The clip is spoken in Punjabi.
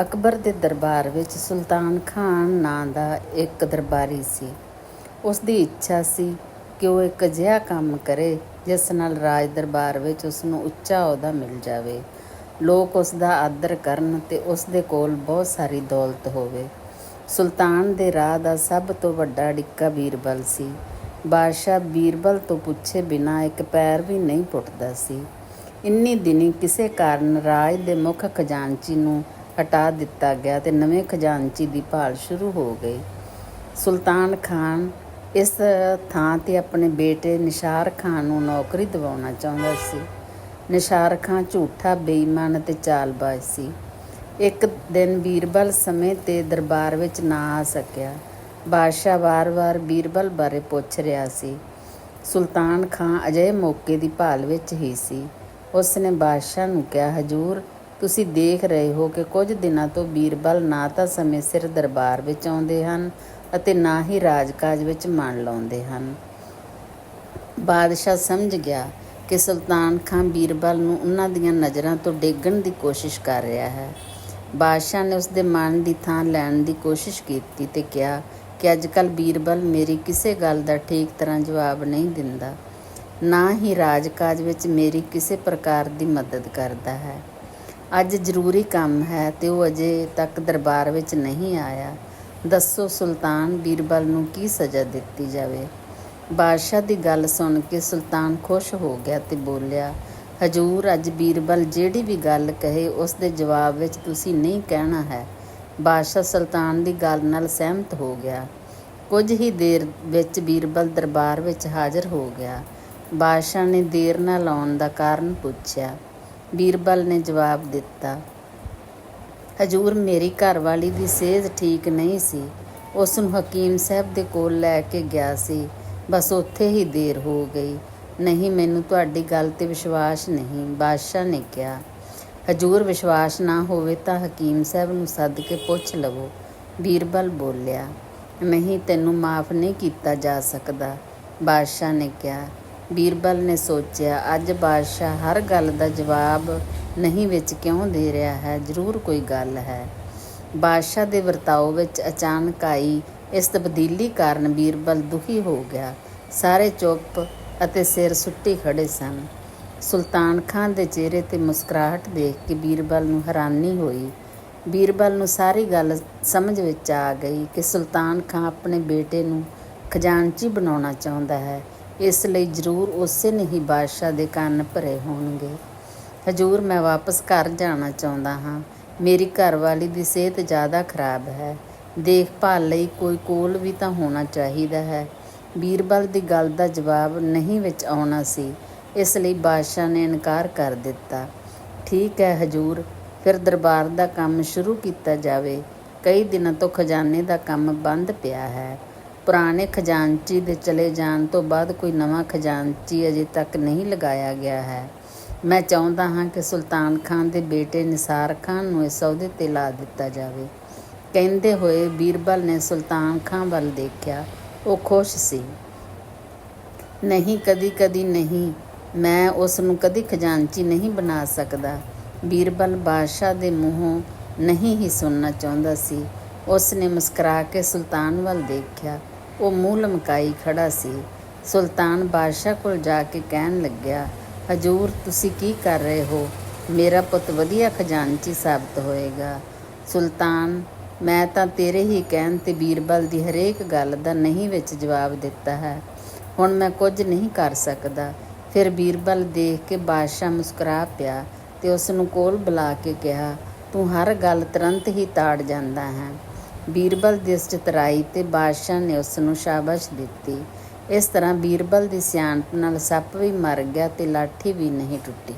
ਅਕਬਰ ਦੇ ਦਰਬਾਰ ਵਿੱਚ ਸੁਲਤਾਨ ਖਾਨ ਨਾਂ ਦਾ ਇੱਕ ਦਰਬਾਰੀ ਸੀ। ਉਸ ਦੀ ਇੱਛਾ ਸੀ ਕਿ ਉਹ ਇੱਕ ਅਜਿਹਾ ਕੰਮ ਕਰੇ ਜਿਸ ਨਾਲ ਰਾਜ ਦਰਬਾਰ ਵਿੱਚ ਉਸ ਨੂੰ ਉੱਚਾ ਅਹੁਦਾ ਮਿਲ ਜਾਵੇ। ਲੋਕ ਉਸ ਦਾ ਆਦਰ ਕਰਨ ਤੇ ਉਸ ਦੇ ਕੋਲ ਬਹੁਤ ਸਾਰੀ ਦੌਲਤ ਹੋਵੇ। ਸੁਲਤਾਨ ਦੇ ਰਾਹ ਦਾ ਸਭ ਤੋਂ ਵੱਡਾ ਡਿੱਕਾ ਬੀਰਬਲ ਸੀ। ਬਾਦਸ਼ਾਹ ਬੀਰਬਲ ਤੋਂ ਪੁੱਛੇ ਬਿਨਾਂ ਇੱਕ ਪੈਰ ਵੀ ਨਹੀਂ ਪੁੱਟਦਾ ਸੀ। ਇੰਨੀ ਦਿਨੀ ਕਿਸੇ ਕਾਰਨ ਰਾਜ ਦੇ ਮੁੱਖ ਖਜ਼ਾਨਚੀ ਨੂੰ ਹਟਾ ਦਿੱਤਾ ਗਿਆ ਤੇ ਨਵੇਂ ਖਜ਼ਾਨਚੀ ਦੀ ਭਾਲ ਸ਼ੁਰੂ ਹੋ ਗਈ। ਸੁਲਤਾਨ ਖਾਨ ਇਸ ਥਾਂ ਤੇ ਆਪਣੇ ਬੇਟੇ ਨਿਸ਼ਾਰ ਖਾਨ ਨੂੰ ਨੌਕਰੀ ਦਿਵਾਉਣਾ ਚਾਹੁੰਦਾ ਸੀ। ਨਿਸ਼ਾਰ ਖਾਨ ਝੂਠਾ, ਬੇਈਮਾਨ ਅਤੇ ਚਾਲਬਾਜ਼ ਸੀ। ਇੱਕ ਦਿਨ ਬੀਰਬਲ ਸਮੇਂ ਤੇ ਦਰਬਾਰ ਵਿੱਚ ਨਾ ਆ ਸਕਿਆ। ਬਾਦਸ਼ਾਹ ਵਾਰ-ਵਾਰ ਬੀਰਬਲ ਬਾਰੇ ਪੁੱਛ ਰਿਹਾ ਸੀ। ਸੁਲਤਾਨ ਖਾਨ ਅਜੇ ਮੌਕੇ ਦੀ ਭਾਲ ਵਿੱਚ ਹੀ ਸੀ। ਉਸ ਨੇ ਬਾਦਸ਼ਾਹ ਨੂੰ ਕਿਹਾ, ਹਜੂਰ ਤੁਸੀਂ ਦੇਖ ਰਹੇ ਹੋ ਕਿ ਕੁਝ ਦਿਨਾਂ ਤੋਂ ਬੀਰਬਲ ਨਾ ਤਾਂ ਸਮੇਂ ਸਿਰ ਦਰਬਾਰ ਵਿੱਚ ਆਉਂਦੇ ਹਨ ਅਤੇ ਨਾ ਹੀ ਰਾਜਕਾਜ ਵਿੱਚ ਮਨ ਲਾਉਂਦੇ ਹਨ। ਬਾਦਸ਼ਾਹ ਸਮਝ ਗਿਆ ਕਿ ਸੁਲਤਾਨ ਖਾਨ ਬੀਰਬਲ ਨੂੰ ਉਹਨਾਂ ਦੀਆਂ ਨਜ਼ਰਾਂ ਤੋਂ ਡੇਗਣ ਦੀ ਕੋਸ਼ਿਸ਼ ਕਰ ਰਿਹਾ ਹੈ। ਬਾਦਸ਼ਾਹ ਨੇ ਉਸ ਦੇ ਮਨ ਦੀ ਥਾਂ ਲੈਣ ਦੀ ਕੋਸ਼ਿਸ਼ ਕੀਤੀ ਤੇ ਕਿਹਾ ਕਿ ਅੱਜਕੱਲ ਬੀਰਬਲ ਮੇਰੀ ਕਿਸੇ ਗੱਲ ਦਾ ਠੀਕ ਤਰ੍ਹਾਂ ਜਵਾਬ ਨਹੀਂ ਦਿੰਦਾ। ਨਾ ਹੀ ਰਾਜਕਾਜ ਵਿੱਚ ਮੇਰੀ ਕਿਸੇ ਪ੍ਰਕਾਰ ਦੀ ਮਦਦ ਕਰਦਾ ਹੈ। ਅੱਜ ਜ਼ਰੂਰੀ ਕੰਮ ਹੈ ਤੇ ਉਹ ਅਜੇ ਤੱਕ ਦਰਬਾਰ ਵਿੱਚ ਨਹੀਂ ਆਇਆ। ਦੱਸੋ ਸੁਲਤਾਨ ਬੀਰਬਲ ਨੂੰ ਕੀ ਸਜ਼ਾ ਦਿੱਤੀ ਜਾਵੇ? ਬਾਦਸ਼ਾਹ ਦੀ ਗੱਲ ਸੁਣ ਕੇ ਸੁਲਤਾਨ ਖੁਸ਼ ਹੋ ਗਿਆ ਤੇ ਬੋਲਿਆ, ਹਜੂਰ, ਅੱਜ ਬੀਰਬਲ ਜਿਹੜੀ ਵੀ ਗੱਲ ਕਹੇ ਉਸ ਦੇ ਜਵਾਬ ਵਿੱਚ ਤੁਸੀਂ ਨਹੀਂ ਕਹਿਣਾ ਹੈ। ਬਾਦਸ਼ਾਹ ਸੁਲਤਾਨ ਦੀ ਗੱਲ ਨਾਲ ਸਹਿਮਤ ਹੋ ਗਿਆ। ਕੁਝ ਹੀ ਦੇਰ ਵਿੱਚ ਬੀਰਬਲ ਦਰਬਾਰ ਵਿੱਚ ਹਾਜ਼ਰ ਹੋ ਗਿਆ। ਬਾਦਸ਼ਾਹ ਨੇ ਦੇਰ ਨਾਲ ਆਉਣ ਦਾ ਕਾਰਨ ਪੁੱਛਿਆ। ਬੀਰਬਲ ਨੇ ਜਵਾਬ ਦਿੱਤਾ, ਹਜੂਰ ਮੇਰੀ ਘਰਵਾਲੀ ਦੀ ਸਿਹਤ ਠੀਕ ਨਹੀਂ ਸੀ। ਉਸ ਨੂੰ ਹਕੀਮ ਸਾਹਿਬ ਦੇ ਕੋਲ ਲੈ ਕੇ ਗਿਆ ਸੀ। ਬਸ ਉੱਥੇ ਹੀ ਦੇਰ ਹੋ ਗਈ। ਨਹੀਂ, ਮੈਨੂੰ ਤੁਹਾਡੀ ਗੱਲ ਤੇ ਵਿਸ਼ਵਾਸ ਨਹੀਂ, ਬਾਦਸ਼ਾਹ ਨੇ ਕਿਹਾ। ਹਜੂਰ ਵਿਸ਼ਵਾਸ ਨਾ ਹੋਵੇ ਤਾਂ ਹਕੀਮ ਸਾਹਿਬ ਨੂੰ ਸੱਦ ਕੇ ਪੁੱਛ ਲਵੋ, ਬੀਰਬਲ ਬੋਲਿਆ। ਨਹੀਂ ਤੈਨੂੰ ਮਾਫ ਨਹੀਂ ਕੀਤਾ ਜਾ ਸਕਦਾ, ਬਾਦਸ਼ਾਹ ਨੇ ਕਿਹਾ। ਬੀਰਬਲ ਨੇ ਸੋਚਿਆ, ਅੱਜ ਬਾਦਸ਼ਾਹ ਹਰ ਗੱਲ ਦਾ ਜਵਾਬ ਨਹੀਂ ਵਿੱਚ ਕਿਉਂ ਦੇ ਰਿਹਾ ਹੈ? ਜ਼ਰੂਰ ਕੋਈ ਗੱਲ ਹੈ। ਬਾਦਸ਼ਾਹ ਦੇ ਵਰਤਾਓ ਵਿੱਚ ਅਚਾਨਕ ਆਈ, ਇਸ ਤਬਦੀਲੀ ਕਾਰਨ ਬੀਰਬਲ ਦੁਖੀ ਹੋ ਗਿਆ। ਸਾਰੇ ਚੁੱਪ ਅਤੇ ਸਿਰ ਸੁੱਟੀ ਖੜ੍ਹੇ ਸਨ। ਸੁਲਤਾਨ ਖਾਂ ਦੇ ਚਿਹਰੇ ਤੇ ਮੁਸਕਰਾਹਟ ਦੇਖ ਕੇ ਬੀਰਬਲ ਨੂੰ ਹੈਰਾਨੀ ਹੋਈ। ਬੀਰਬਲ ਨੂੰ ਸਾਰੀ ਗੱਲ ਸਮਝ ਵਿੱਚ ਆ ਗਈ ਕਿ ਸੁਲਤਾਨ ਖਾਂ ਆਪਣੇ ਬੇਟੇ ਨੂੰ ਖਜ਼ਾਨਚੀ ਬਣਾਉਣਾ ਚਾਹੁੰਦਾ ਹੈ। ਇਸ ਲਈ ਜ਼ਰੂਰ ਉਸੇ ਨੇ ਹੀ ਬਾਦਸ਼ਾਹ ਦੇ ਕੰਨ ਭਰੇ ਹੋਣਗੇ। ਹਜੂਰ, ਮੈਂ ਵਾਪਸ ਘਰ ਜਾਣਾ ਚਾਹੁੰਦਾ ਹਾਂ। ਮੇਰੀ ਘਰਵਾਲੀ ਦੀ ਸਿਹਤ ਜ਼ਿਆਦਾ ਖਰਾਬ ਹੈ। ਦੇਖਭਾਲ ਲਈ ਕੋਈ ਕੋਲ ਵੀ ਤਾਂ ਹੋਣਾ ਚਾਹੀਦਾ ਹੈ। ਬੀਰਬਲ ਦੀ ਗੱਲ ਦਾ ਜਵਾਬ ਨਹੀਂ ਵਿੱਚ ਆਉਣਾ ਸੀ। ਇਸ ਲਈ ਬਾਦਸ਼ਾਹ ਨੇ ਇਨਕਾਰ ਕਰ ਦਿੱਤਾ। ਠੀਕ ਹੈ ਹਜੂਰ, ਫਿਰ ਦਰਬਾਰ ਦਾ ਕੰਮ ਸ਼ੁਰੂ ਕੀਤਾ ਜਾਵੇ। ਕਈ ਦਿਨਾਂ ਤੋਂ ਖਜ਼ਾਨੇ ਦਾ ਕੰਮ ਬੰਦ ਪਿਆ ਹੈ। ਪੁਰਾਣੇ ਖਜ਼ਾਨਚੀ ਦੇ ਚਲੇ ਜਾਣ ਤੋਂ ਬਾਅਦ ਕੋਈ ਨਵਾਂ ਖਜ਼ਾਨਚੀ ਅਜੇ ਤੱਕ ਨਹੀਂ ਲਗਾਇਆ ਗਿਆ ਹੈ। ਮੈਂ ਚਾਹੁੰਦਾ ਹਾਂ ਕਿ ਸੁਲਤਾਨ ਖਾਨ ਦੇ ਬੇਟੇ ਨਿਸਾਰ ਖਾਨ ਨੂੰ ਇਸ ਅਹੁਦੇ ਤੇ ਲਾ ਦਿੱਤਾ ਜਾਵੇ। ਕਹਿੰਦੇ ਹੋਏ ਬੀਰਬਲ ਨੇ ਸੁਲਤਾਨ ਖਾਨ ਵੱਲ ਦੇਖਿਆ। ਉਹ ਖੁਸ਼ ਸੀ। ਨਹੀਂ, ਕਦੀ ਕਦੀ ਨਹੀਂ। ਮੈਂ ਉਸ ਨੂੰ ਕਦੀ ਖਜ਼ਾਨਚੀ ਨਹੀਂ ਬਣਾ ਸਕਦਾ। ਬੀਰਬਲ ਬਾਦਸ਼ਾਹ ਦੇ ਮੂੰਹੋਂ ਨਹੀਂ ਹੀ ਸੁਣਨਾ ਚਾਹੁੰਦਾ ਸੀ। ਉਸ ਨੇ ਮੁਸਕਰਾ ਕੇ ਸੁਲਤਾਨ ਵੱਲ ਦੇਖਿਆ। ਉਹ ਮੂੰਹ ਲਮਕਾਈ ਖੜਾ ਸੀ। ਸੁਲਤਾਨ ਬਾਦਸ਼ਾਹ ਕੋਲ ਜਾ ਕੇ ਕਹਿਣ ਲੱਗਿਆ, ਹਜੂਰ, ਤੁਸੀਂ ਕੀ ਕਰ ਰਹੇ ਹੋ? ਮੇਰਾ ਪੁੱਤ ਵਧੀਆ ਖਜ਼ਾਨਚੀ ਸਾਬਤ ਹੋਏਗਾ। ਸੁਲਤਾਨ, ਮੈਂ ਤਾਂ ਤੇਰੇ ਹੀ ਕਹਿਣ ਤੇ ਬੀਰਬਲ ਦੀ ਹਰੇਕ ਗੱਲ ਦਾ ਨਹੀਂ ਵਿੱਚ ਜਵਾਬ ਦਿੱਤਾ ਹੈ। ਹੁਣ ਮੈਂ ਕੁਝ ਨਹੀਂ ਕਰ ਸਕਦਾ। ਫਿਰ ਬੀਰਬਲ ਦੇਖ ਕੇ ਬਾਦਸ਼ਾਹ ਮੁਸਕਰਾ ਪਿਆ ਤੇ ਉਸ ਨੂੰ ਕੋਲ ਬੁਲਾ ਕੇ ਕਿਹਾ, ਤੂੰ ਹਰ ਗੱਲ ਤੁਰੰਤ ਹੀ ਤਾੜ ਜਾਂਦਾ ਹੈ। ਬੀਰਬਲ ਦੀ ਚਤਰਾਈ ਤੇ ਬਾਦਸ਼ਾਹ ਨੇ ਉਸ ਨੂੰ ਸ਼ਾਬਾਸ਼ ਦਿੱਤੀ। ਇਸ ਤਰ੍ਹਾਂ ਬੀਰਬਲ ਦੀ ਸਿਆਣਪ ਨਾਲ ਸੱਪ ਵੀ ਮਰ ਗਿਆ ਤੇ ਲਾਠੀ ਵੀ ਨਹੀਂ ਟੁੱਟੀ।